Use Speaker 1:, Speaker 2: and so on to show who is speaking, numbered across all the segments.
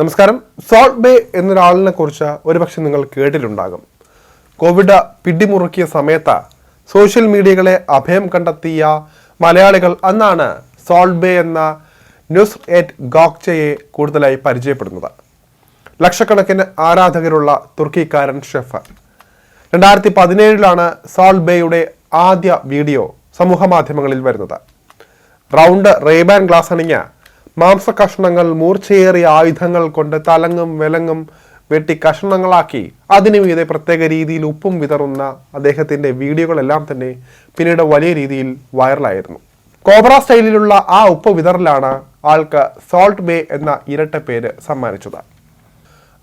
Speaker 1: നമസ്കാരം. Salt bay എന്നൊരാളിനെ കുറിച്ച് ഒരുപക്ഷെ നിങ്ങൾ കേട്ടിട്ടുണ്ടാകും. കോവിഡ് പിടിമുറുക്കിയ സമയത്ത് സോഷ്യൽ മീഡിയകളെ അഭയം കണ്ടെത്തിയ മലയാളികൾ അന്നാണ് സോൾട്ട് ബേ എന്ന ന്യൂസ് എറ്റ് ഗോക്ചയെ കൂടുതലായി പരിചയപ്പെടുന്നത്. ലക്ഷക്കണക്കിന് ആരാധകരുള്ള തുർക്കിക്കാരൻ ഷെഫ്. രണ്ടായിരത്തി പതിനേഴിലാണ് സോൾട്ട് ബേയുടെ ആദ്യ വീഡിയോ സമൂഹ മാധ്യമങ്ങളിൽ വരുന്നത്. റൗണ്ട് റേബാൻ ഗ്ലാസ് അണിഞ്ഞ മാംസ കഷ്ണങ്ങൾ മൂർച്ചയേറിയ ആയുധങ്ങൾ കൊണ്ട് തലങ്ങും വിലങ്ങും വെട്ടി കഷ്ണങ്ങളാക്കി. അതിനു മീതെ പ്രത്യേക രീതിയിൽ ഉപ്പും വിതറുന്ന അദ്ദേഹത്തിന്റെ വീഡിയോകളെല്ലാം തന്നെ പിന്നീട് വലിയ രീതിയിൽ വൈറലായിരുന്നു. കോബ്ര സ്റ്റൈലിലുള്ള ആ ഉപ്പ് വിതറലാണ് ആൾക്ക് സോൾട്ട് ബേ എന്ന ഇരട്ട പേര് സമ്മാനിച്ചത്.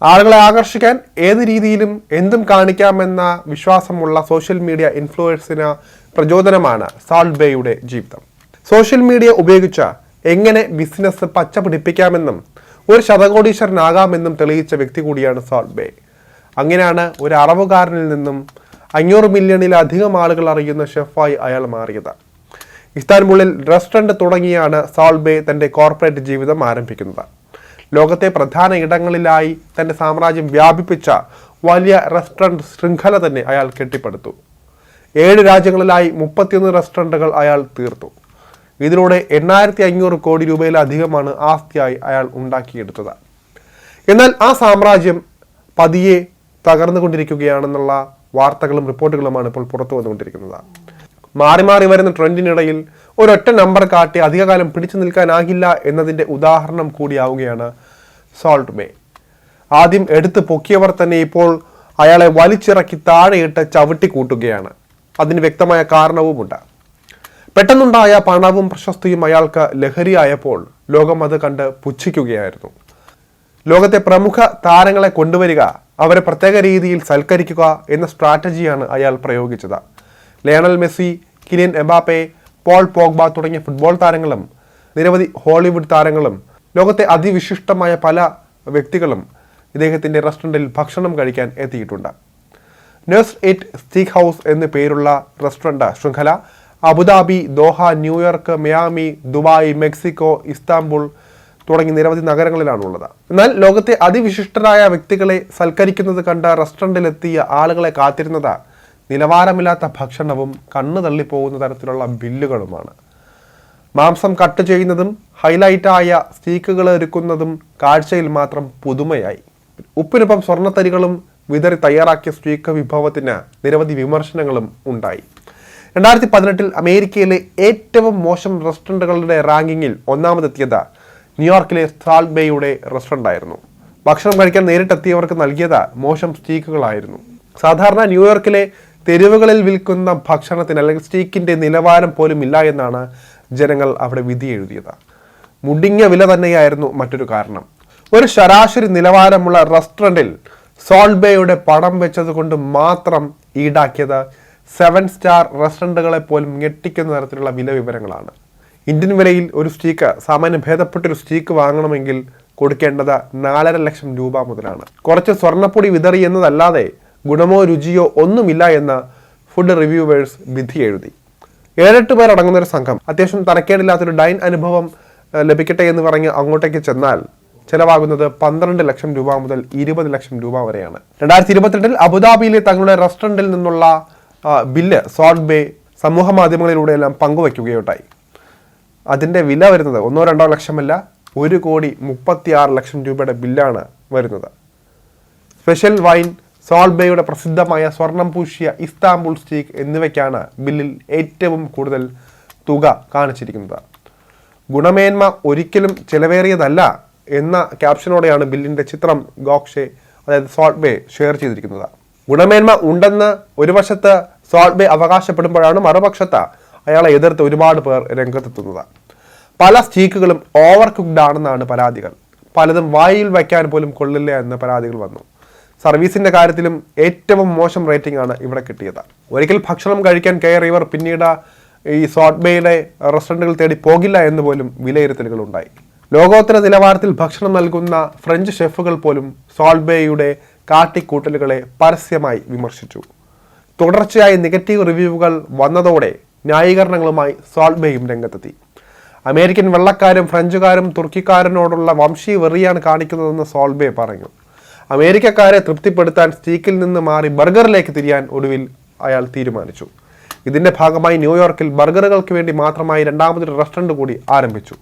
Speaker 1: ആളുകളെ ആകർഷിക്കാൻ ഏത് രീതിയിലും എന്തും കാണിക്കാമെന്ന വിശ്വാസമുള്ള സോഷ്യൽ മീഡിയ ഇൻഫ്ലുവൻസിന് പ്രചോദനമാണ് സാൾട്ട് ബേയുടെ ജീവിതം. സോഷ്യൽ മീഡിയ ഉപയോഗിച്ച് എങ്ങനെ ബിസിനസ് പച്ച പിടിപ്പിക്കാമെന്നും ഒരു ശതകോടീശ്വരനാകാമെന്നും തെളിയിച്ച വ്യക്തി കൂടിയാണ് സോൾബേ അങ്ങനെയാണ് ഒരു അറവുകാരനിൽ നിന്നും അഞ്ഞൂറ് മില്യണിലധികം ആളുകൾ അറിയുന്ന ഷെഫായി അയാൾ മാറിയത്. ഇസ്താൻബുളിൽ റെസ്റ്റോറന്റ് തുടങ്ങിയാണ് സാൾബേ തന്റെ കോർപ്പറേറ്റ് ജീവിതം ആരംഭിക്കുന്നത്. ലോകത്തെ പ്രധാന ഇടങ്ങളിലായി തന്റെ സാമ്രാജ്യം വ്യാപിപ്പിച്ച വലിയ റെസ്റ്റോറന്റ് ശൃംഖല തന്നെ അയാൾ കെട്ടിപ്പടുത്തു. ഏഴ് രാജ്യങ്ങളിലായി മുപ്പത്തിയൊന്ന് റെസ്റ്റോറന്റുകൾ അയാൾ തീർത്തു. ഇതിലൂടെ എണ്ണായിരത്തി അഞ്ഞൂറ് കോടി രൂപയിലധികമാണ് ആസ്തിയായി അയാൾ ഉണ്ടാക്കിയെടുത്തത്. എന്നാൽ ആ സാമ്രാജ്യം പതിയെ തകർന്നുകൊണ്ടിരിക്കുകയാണെന്നുള്ള വാർത്തകളും റിപ്പോർട്ടുകളുമാണ് ഇപ്പോൾ പുറത്തു വന്നുകൊണ്ടിരിക്കുന്നത്. മാറി മാറി വരുന്ന ട്രെൻഡിനിടയിൽ ഒരൊറ്റ നമ്പർ കാട്ടി അധികകാലം പിടിച്ചു നിൽക്കാനാകില്ല എന്നതിന്റെ ഉദാഹരണം കൂടിയാവുകയാണ് സോൾട്ട് ബേ ആദ്യം എടുത്ത് പൊക്കിയവർ തന്നെ ഇപ്പോൾ അയാളെ വലിച്ചിറക്കി താഴെയിട്ട് ചവിട്ടി കൂട്ടുകയാണ് അതിന് വ്യക്തമായ കാരണവുമുണ്ട്. പെട്ടെന്നുണ്ടായ പണവും പ്രശസ്തിയും അയാൾക്ക് ലഹരിയായപ്പോൾ ലോകം അത് കണ്ട് പുച്ഛിക്കുകയായിരുന്നു. ലോകത്തെ പ്രമുഖ താരങ്ങളെ കൊണ്ടുവരിക അവരെ പ്രത്യേക രീതിയിൽ സൽക്കരിക്കുക എന്ന സ്ട്രാറ്റജിയാണ് അയാൾ പ്രയോഗിച്ചത്. Lionel Messi Kylian Mbappe Paul Pogba തുടങ്ങിയ ഫുട്ബോൾ താരങ്ങളും നിരവധി ഹോളിവുഡ് താരങ്ങളും ലോകത്തെ അതിവിശിഷ്ടമായ പല വ്യക്തികളും ഇദ്ദേഹത്തിന്റെ റെസ്റ്റോറന്റിൽ ഭക്ഷണം കഴിക്കാൻ എത്തിയിട്ടുണ്ട്. നഴ്സ് എറ്റ് സ്റ്റീക്ക് ഹൗസ് എന്ന് പേരുള്ള റെസ്റ്റോറന്റ് ശൃംഖല Abu Dhabi Doha New York Miami Dubai Mexico Istanbul തുടങ്ങി നിരവധി നഗരങ്ങളിലാണുള്ളത്. എന്നാൽ ലോകത്തെ അതിവിശിഷ്ടരായ വ്യക്തികളെ സൽക്കരിക്കുന്നത് കണ്ട റെസ്റ്റോറന്റിലെത്തിയ ആളുകളെ കാത്തിരുന്നത് നിലവാരമില്ലാത്ത ഭക്ഷണവും കണ്ണു തള്ളിപ്പോകുന്ന തരത്തിലുള്ള ബില്ലുകളുമാണ്. മാംസം കട്ട് ചെയ്യുന്നതും ഹൈലൈറ്റായ സ്റ്റീക്കുകൾ ഒരുക്കുന്നതും കാഴ്ചയിൽ മാത്രം പുതുമയായി. ഉപ്പിനൊപ്പം സ്വർണത്തരികളും വിതറി തയ്യാറാക്കിയ സ്റ്റീക്ക് വിഭവത്തിന് നിരവധി വിമർശനങ്ങളും ഉണ്ടായി. രണ്ടായിരത്തി പതിനെട്ടിൽ അമേരിക്കയിലെ ഏറ്റവും മോശം റെസ്റ്റോറന്റുകളുടെ റാങ്കിങ്ങിൽ ഒന്നാമതെത്തിയത് ന്യൂയോർക്കിലെ സാൾട്ട് ബേയുടെ റെസ്റ്റോറന്റ് ആയിരുന്നു ഭക്ഷണം കഴിക്കാൻ നേരിട്ടെത്തിയവർക്ക് നൽകിയത് മോശം സ്റ്റീക്കുകളായിരുന്നു. സാധാരണ ന്യൂയോർക്കിലെ തെരുവുകളിൽ വിൽക്കുന്ന ഭക്ഷണത്തിന് അല്ലെങ്കിൽ സ്റ്റീക്കിന്റെ നിലവാരം പോലും ഇല്ല എന്നാണ് ജനങ്ങൾ അവിടെ വിധി എഴുതിയത്. മുടിഞ്ഞ വില തന്നെയായിരുന്നു മറ്റൊരു കാരണം. ഒരു ശരാശരി നിലവാരമുള്ള റെസ്റ്റോറന്റിൽ സോൾബേയുടെ പണം വെച്ചത് കൊണ്ട് മാത്രം ഈടാക്കിയത് സെവൻ സ്റ്റാർ റെസ്റ്റോറന്റുകളെ പോലും ഞെട്ടിക്കുന്ന തരത്തിലുള്ള വില വിവരങ്ങളാണ്. ഇന്ത്യൻ വിലയിൽ ഒരു സ്റ്റീക്ക് സാമാന്യം ഭേദപ്പെട്ടൊരു സ്റ്റീക്ക് വാങ്ങണമെങ്കിൽ കൊടുക്കേണ്ടത് നാലര ലക്ഷം രൂപ മുതലാണ്. കുറച്ച് സ്വർണപ്പൊടി വിതറി എന്നതല്ലാതെ ഗുണമോ രുചിയോ ഒന്നുമില്ല എന്ന് ഫുഡ് റിവ്യൂവേഴ്സ് വിധി എഴുതി. ഏഴെട്ട് പേർ അടങ്ങുന്ന ഒരു സംഘം. അത്യാവശ്യം തരക്കേടില്ലാത്തൊരു ഡൈൻ അനുഭവം ലഭിക്കട്ടെ എന്ന് പറഞ്ഞ് അങ്ങോട്ടേക്ക് ചെന്നാൽ ചെലവാകുന്നത് പന്ത്രണ്ട് ലക്ഷം രൂപ മുതൽ ഇരുപത് ലക്ഷം രൂപ വരെയാണ്. രണ്ടായിരത്തി ഇരുപത്തിരണ്ടിൽ അബുദാബിയിലെ തങ്ങളുടെ റെസ്റ്റോറന്റിൽ നിന്നുള്ള ബില്ല് സോൾട്ട് ബേ സമൂഹ മാധ്യമങ്ങളിലൂടെയെല്ലാം പങ്കുവയ്ക്കുകയുണ്ടായി അതിന്റെ വില വരുന്നത് ഒന്നോ രണ്ടോ ലക്ഷമല്ല ഒരു കോടി മുപ്പത്തി ആറ് ലക്ഷം രൂപയുടെ ബില്ലാണ് വരുന്നത്. സ്പെഷ്യൽ വൈൻ സോൾബേയുടെ ബേയുടെ പ്രസിദ്ധമായ സ്വർണം പൂശിയ ഇസ്താംബുൾ സ്റ്റീക്ക് എന്നിവയ്ക്കാണ് ബില്ലിൽ ഏറ്റവും കൂടുതൽ തുക കാണിച്ചിരിക്കുന്നത്. ഗുണമേന്മ ഒരിക്കലും ചിലവേറിയതല്ല എന്ന ക്യാപ്ഷനോടെയാണ് ബില്ലിന്റെ ചിത്രം ഗോക്ഷെ അതായത് സോൾബേ ഷെയർ ചെയ്തിരിക്കുന്നത്. ഗുണമേന്മ ഉണ്ടെന്ന് ഒരു വശത്ത് സോൾട്ട് ബേ അവകാശപ്പെടുമ്പോഴാണ് മറുപക്ഷത്ത് അയാളെ എതിർത്ത് ഒരുപാട് പേർ രംഗത്തെത്തുന്നത്. പല സ്റ്റീക്കുകളും ഓവർ കുക്ക്ഡ് ആണെന്നാണ് പരാതികൾ. പലതും വായിൽ വയ്ക്കാൻ പോലും കൊള്ളില്ല എന്ന പരാതികൾ വന്നു. സർവീസിന്റെ കാര്യത്തിലും ഏറ്റവും മോശം റേറ്റിംഗ് ആണ് ഇവിടെ കിട്ടിയത്. ഒരിക്കൽ ഭക്ഷണം കഴിക്കാൻ കയറിയവർ പിന്നീട് ഈ സോട്ട്ബേയുടെ റെസ്റ്റോറന്റുകൾ തേടി പോകില്ല എന്ന് പോലും വിലയിരുത്തലുകൾ ഉണ്ടായി. ലോകോത്തര നിലവാരത്തിൽ ഭക്ഷണം നൽകുന്ന ഫ്രഞ്ച് ഷെഫുകൾ പോലും സോൾട്ട് ബേയുടെ കാട്ടിക്കൂട്ടലുകളെ പരസ്യമായി വിമർശിച്ചു. തുടർച്ചയായ നെഗറ്റീവ് റിവ്യൂകൾ വന്നതോടെ ന്യായീകരണങ്ങളുമായി സോൾബേയും രംഗത്തെത്തി. അമേരിക്കൻ വെള്ളക്കാരും ഫ്രഞ്ചുകാരും തുർക്കിക്കാരനോടുള്ള വംശീയ വെറിയാണ് കാണിക്കുന്നതെന്ന് സോൾബേ പറഞ്ഞു. അമേരിക്കക്കാരെ തൃപ്തിപ്പെടുത്താൻ സ്റ്റീക്കിൽ നിന്ന് മാറി ബർഗറിലേക്ക് തിരിയാൻ ഒടുവിൽ അയാൾ തീരുമാനിച്ചു. ഇതിന്റെ ഭാഗമായി ന്യൂയോർക്കിൽ ബർഗറുകൾക്ക് വേണ്ടി മാത്രമായി രണ്ടാമതൊരു റെസ്റ്റോറന്റ് കൂടി ആരംഭിച്ചു.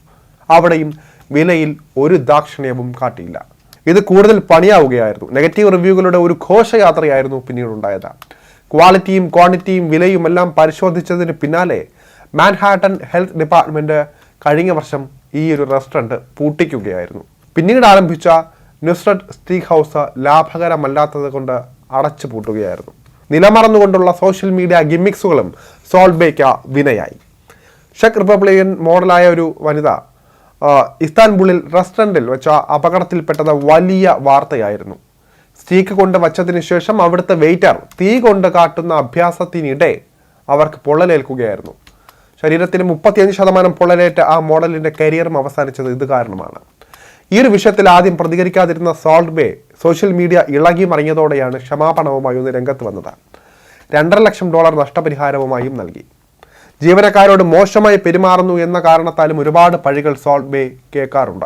Speaker 1: അവിടെയും വിലയിൽ ഒരു ദാക്ഷിണ്യവും കാട്ടിയില്ല. ഇത് കൂടുതൽ പണിയാവുകയായിരുന്നു. നെഗറ്റീവ് റിവ്യൂകളുടെ ഒരു ഘോഷയാത്രയായിരുന്നു പിന്നീട് ഉണ്ടായത് ക്വാളിറ്റിയും ക്വാണ്ടിറ്റിയും വിലയും എല്ലാം പരിശോധിച്ചതിന് പിന്നാലെ മാൻഹാട്ടൻ ഹെൽത്ത് ഡിപ്പാർട്ട്മെന്റ് കഴിഞ്ഞ വർഷം ഈ ഒരു റെസ്റ്റോറന്റ് പൂട്ടിക്കുകയായിരുന്നു. പിന്നീട് ആരംഭിച്ച നുസ്രട്ട് സ്റ്റീക്ക് ഹൗസ് ലാഭകരമല്ലാത്തത് കൊണ്ട് അടച്ചു പൂട്ടുകയായിരുന്നു. നിലമറന്നുകൊണ്ടുള്ള സോഷ്യൽ മീഡിയ ഗിമ്മിക്സുകളും സോൾബേക്ക വിനയായി. ഷെക് റിപ്പബ്ലിക്കൻ മോഡലായ ഒരു വനിത ഇസ്താൻബുളിൽ റെസ്റ്റോറന്റിൽ വെച്ച അപകടത്തിൽപ്പെട്ടത് വലിയ വാർത്തയായിരുന്നു. സ്റ്റീക്ക് കൊണ്ട് വച്ചതിന് ശേഷം അവിടുത്തെ വെയിറ്റർ തീ കൊണ്ട് കാട്ടുന്ന അഭ്യാസത്തിനിടെ അവർക്ക് പൊള്ളലേൽക്കുകയായിരുന്നു. ശരീരത്തിന് മുപ്പത്തിയഞ്ച് ശതമാനം പൊള്ളലേറ്റ ആ മോഡലിന്റെ കരിയറും അവസാനിച്ചത് ഇത് കാരണമാണ്. ഈ ഒരു വിഷയത്തിൽ ആദ്യം പ്രതികരിക്കാതിരുന്ന സോൾട്ട് ബേ സോഷ്യൽ മീഡിയ ഇളകി മറിഞ്ഞതോടെയാണ് ക്ഷമാപണവുമായി ഒന്ന് രംഗത്ത് വന്നത്. രണ്ടര ലക്ഷം ഡോളർ നഷ്ടപരിഹാരവുമായും നൽകി. ജീവനക്കാരോട് മോശമായി പെരുമാറുന്നു എന്ന കാരണത്താലും ഒരുപാട് പഴികൾ സോൾട്ട് ബേ കേൾക്കാറുണ്ട്.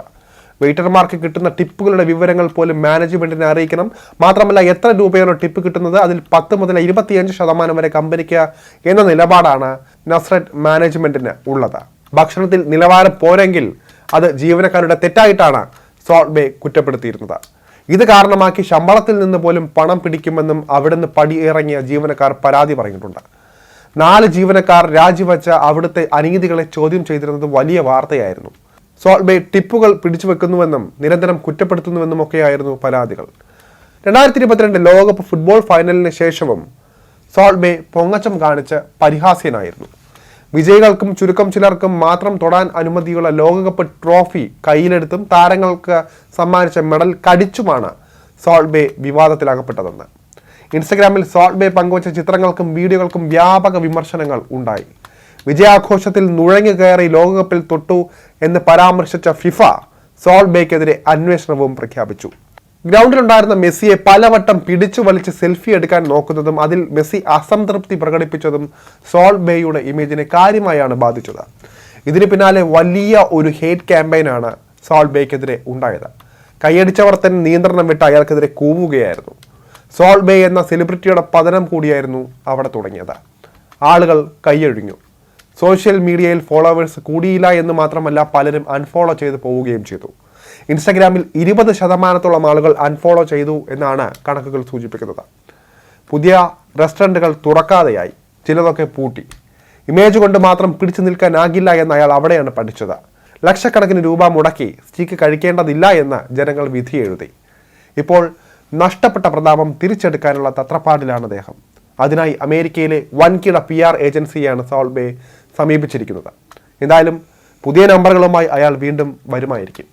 Speaker 1: വെയിറ്റർമാർക്ക് കിട്ടുന്ന ടിപ്പുകളുടെ വിവരങ്ങൾ പോലും മാനേജ്മെന്റിനെ അറിയിക്കണം. മാത്രമല്ല എത്ര രൂപയാണോ ടിപ്പ് കിട്ടുന്നത്? അതിൽ പത്ത് മുതൽ ഇരുപത്തിയഞ്ച് ശതമാനം വരെ കമ്പനിക്ക് എന്ന നിലപാടാണ് നസ്രറ്റ് മാനേജ്മെന്റിന് ഉള്ളത്. ഭക്ഷണത്തിൽ നിലവാരം പോരെങ്കിൽ അത് ജീവനക്കാരുടെ തെറ്റായിട്ടാണ് സോൾട്ട് ബേ കുറ്റപ്പെടുത്തിയിരുന്നത്. ഇത് കാരണമാക്കി ശമ്പളത്തിൽ നിന്ന് പോലും പണം പിടിക്കുമെന്നും അവിടുന്ന് പടിയിറങ്ങിയ ജീവനക്കാർ പരാതി പറഞ്ഞിട്ടുണ്ട്. നാല് ജീവനക്കാർ രാജിവെച്ച അവിടുത്തെ അനീതികളെ ചോദ്യം ചെയ്തിരുന്നത് വലിയ വാർത്തയായിരുന്നു. സോൾബേ ടിപ്പുകൾ പിടിച്ചു വെക്കുന്നുവെന്നും നിരന്തരം കുറ്റപ്പെടുത്തുന്നുവെന്നും ഒക്കെയായിരുന്നു പരാതികൾ. രണ്ടായിരത്തി ഇരുപത്തിരണ്ട് ലോകകപ്പ് ഫുട്ബോൾ ഫൈനലിന് ശേഷവും സോൾബേ പൊങ്ങച്ചം കാണിച്ച് പരിഹാസ്യനായിരുന്നു. വിജയികൾക്കും ചുരുക്കം ചിലർക്കും മാത്രം തൊടാൻ അനുമതിയുള്ള ലോകകപ്പ് ട്രോഫി കയ്യിലെടുത്തും താരങ്ങൾക്ക് സമ്മാനിച്ച മെഡൽ കടിച്ചുമാണ് സോൾബേ വിവാദത്തിലകപ്പെട്ടതെന്ന്. ഇൻസ്റ്റഗ്രാമിൽ സോൾട്ട് ബേ പങ്കുവച്ച ചിത്രങ്ങൾക്കും വീഡിയോകൾക്കും വ്യാപക വിമർശനങ്ങൾ ഉണ്ടായി. വിജയാഘോഷത്തിൽ നുഴഞ്ഞു കയറി ലോകകപ്പിൽ തൊട്ടു എന്ന് പരാമർശിച്ച ഫിഫ സോൾട്ട് ബേക്കെതിരെ അന്വേഷണവും പ്രഖ്യാപിച്ചു. ഗ്രൗണ്ടിലുണ്ടായിരുന്ന മെസ്സിയെ പലവട്ടം പിടിച്ചു വലിച്ച് സെൽഫി എടുക്കാൻ നോക്കുന്നതും അതിൽ മെസ്സി അസംതൃപ്തി പ്രകടിപ്പിച്ചതും സോൾട്ട് ബേയുടെ ഇമേജിനെ കാര്യമായാണ് ബാധിച്ചത്. ഇതിന് പിന്നാലെ വലിയ ഒരു ഹേറ്റ് ക്യാമ്പയിനാണ് സോൾട്ട് ബേക്കെതിരെ ഉണ്ടായത്. കൈയടിച്ചവർ തന്നെ നിയന്ത്രണം വിട്ട് അയാൾക്കെതിരെ കൂവുകയായിരുന്നു. സോൾട്ട് ബേ എന്ന സെലിബ്രിറ്റിയുടെ പതനം കൂടിയായിരുന്നു അവിടെ തുടങ്ങിയത്. ആളുകൾ കൈയൊഴിഞ്ഞു. സോഷ്യൽ മീഡിയയിൽ ഫോളോവേഴ്സ് കൂടിയില്ല എന്ന് മാത്രമല്ല പലരും അൺഫോളോ ചെയ്ത് പോവുകയും ചെയ്തു. ഇൻസ്റ്റഗ്രാമിൽ ഇരുപത് ശതമാനത്തോളം ആളുകൾ അൺഫോളോ ചെയ്തു എന്നാണ് കണക്കുകൾ സൂചിപ്പിക്കുന്നത്. പുതിയ റെസ്റ്റോറന്റുകൾ തുറക്കാതെയായി. ചിലതൊക്കെ പൂട്ടി. ഇമേജ് കൊണ്ട് മാത്രം പിടിച്ചു നിൽക്കാനാകില്ല എന്ന് അയാൾ അവിടെയാണ് പഠിച്ചത്. ലക്ഷക്കണക്കിന് രൂപ മുടക്കി സ്റ്റീക്ക് കഴിക്കേണ്ടതില്ല എന്ന് ജനങ്ങൾ വിധിയെഴുതി. ഇപ്പോൾ നഷ്ടപ്പെട്ട പ്രതാപം തിരിച്ചെടുക്കാനുള്ള തത്രപ്പാടിലാണ് അദ്ദേഹം. അതിനായി അമേരിക്കയിലെ വൻകിട പി ആർ ഏജൻസിയാണ് സോൾബെ സമീപിച്ചിരിക്കുന്നത്. എന്തായാലും പുതിയ നമ്പറുകളുമായി അയാൾ വീണ്ടും വരുമായിരിക്കും.